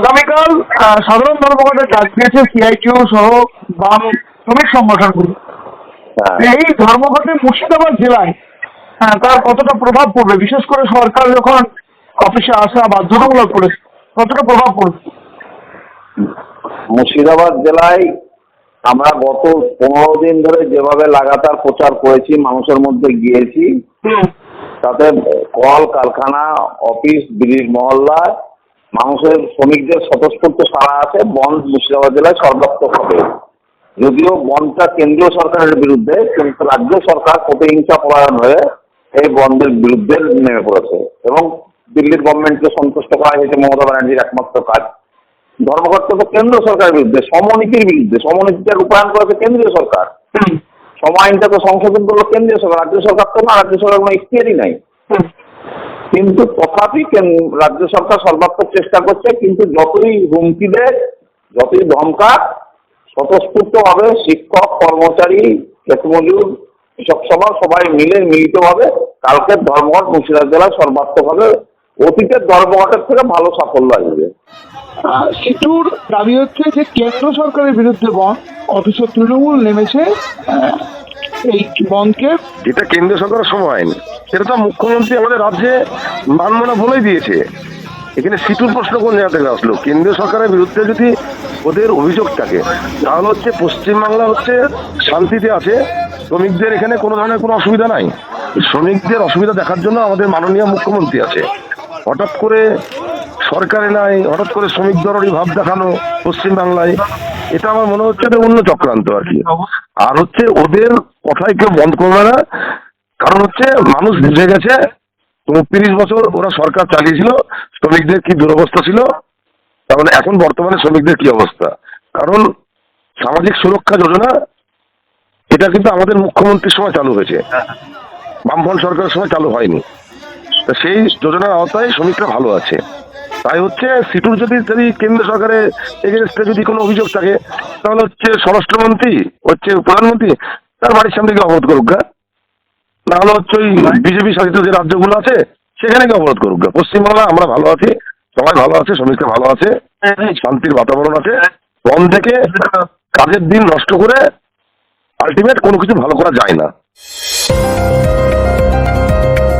আগামীকাল সাধারণ ধর্মঘটের ডাক দিয়েছে সিআইটিউ সহ বাম শ্রমিক সংগঠনগুলো। হ্যাঁ। এই ধর্মঘটে মুর্শিদাবাদ জেলায় হ্যাঁ, তার কতটা প্রভাব পড়বে? বিশেষ করে সরকার যখন অফিসে আসা বাধ্যতামূলক করেছে কতটা প্রভাব পড়বে? মুর্শিদাবাদ জেলায় আমরা গত পনেরো দিন ধরে যেভাবে লাগাতার প্রচার করেছি মানুষের মধ্যে গিয়েছি তাতে কল কারখানা অফিস ব্রিজ মহল্লা মানুষের শ্রমিকদের স্বতঃস্ফূর্ত সারা আছে বন্ধ মুর্শিদাবাদ জেলায় সর্বাত্মক হবে। যদিও বন্ধটা কেন্দ্রীয় সরকারের বিরুদ্ধে কিন্তু রাজ্য সরকার প্রতিহিংসা পরায়ণ হয়ে এই বন্ধের বিরুদ্ধে নেমে পড়েছে এবং দিল্লির গভর্নমেন্টকে সন্তুষ্ট করা হয়েছে মমতা ব্যানার্জির একমাত্র কাজ। ধর্মঘট তো কেন্দ্র সরকারের বিরুদ্ধে সমনীতির বিরুদ্ধে সমনীতিটা রূপায়ণ করেছে কেন্দ্রীয় সরকার। সম আইনটা তো সংশোধন করল কেন্দ্রীয় সরকার রাজ্য সরকার তো না রাজ্য সরকার কোনো ইখতিয়ারই নাই। কিন্তু তথাপি কেন- রাজ্য সরকার সর্বাত্মক চেষ্টা করছে কিন্তু যতই হুমকি দেয় যতই ধমকা স্বতঃস্ফূর্তভাবে শিক্ষক কর্মচারী ক্ষেতমজুর কৃষক সভা সবাই মিলে মিলিতভাবে কালকের ধর্মঘট মুর্শিদাবাদ জেলায় সর্বাত্মকভাবে অতীতের ধর্মঘটের থেকে ভালো সাফল্য আসবে। সিটুর দাবি হচ্ছে যে কেন্দ্র সরকারের বিরুদ্ধে বন অথচ তৃণমূল নেমেছে এই বনকে যেটা কেন্দ্রীয় সরকারের সময় সেটা তো মুখ্যমন্ত্রী আমাদের রাজ্যে মানব না বলেই দিয়েছে। এখানে সিটুর প্রশ্ন কোন জায়গা থেকে আসলো? কেন্দ্রীয় সরকারের বিরুদ্ধে যদি ওদের অভিযোগ থাকে, তাহলে হচ্ছে পশ্চিমবাংলা হচ্ছে শান্তিতে আছে। শ্রমিকদের এখানে কোনো ধরনের কোনো অসুবিধা নাই। শ্রমিকদের অসুবিধা দেখার জন্য আমাদের মাননীয় মুখ্যমন্ত্রী আছে। হঠাৎ করে সরকারে নাই, হঠাৎ করে শ্রমিক দরেরই ভাব দেখানো পশ্চিমবাংলায়, এটা আমার মনে হচ্ছে অন্য চক্রান্ত আর কি। আর হচ্ছে ওদের কথায় কেউ বন্ধ করবে না। কারণ হচ্ছে মানুষ বুঝে গেছে উনত্রিশ বছর ওরা সরকার চালিয়েছিল, শ্রমিকদের কি দুরবস্থা ছিল? তাহলে এখন বর্তমানে শ্রমিকদের কি অবস্থা? কারণ সামাজিক সুরক্ষা যোজনা, এটা কিন্তু আমাদের মুখ্যমন্ত্রীর সময় চালু হয়েছে। বামফ্রন্ট সরকারের সময় চালু হয়নি। তা সেই যোজনার আওতায় শ্রমিকরা ভালো আছে। তাই হচ্ছে সিটুর যদি যদি কেন্দ্র সরকারের এগেনস্টে যদি কোনো অভিযোগ থাকে, তাহলে হচ্ছে স্বরাষ্ট্রমন্ত্রী, হচ্ছে প্রধানমন্ত্রী, তার বাড়ির সামনে গিয়ে অবরোধ করুক গা। নাহলে হচ্ছে ওই বিজেপি শাসিত যে রাজ্যগুলো আছে সেখানে গিয়ে অবরোধ করুক। পশ্চিমবাংলা আমরা ভালো আছি সবাই ভালো আছে শ্রমিকরা ভালো আছে। শান্তির বাতাবরণ আছে। বন থেকে কাজের দিন নষ্ট করে আলটিমেট কোনো কিছু ভালো করা যায় না।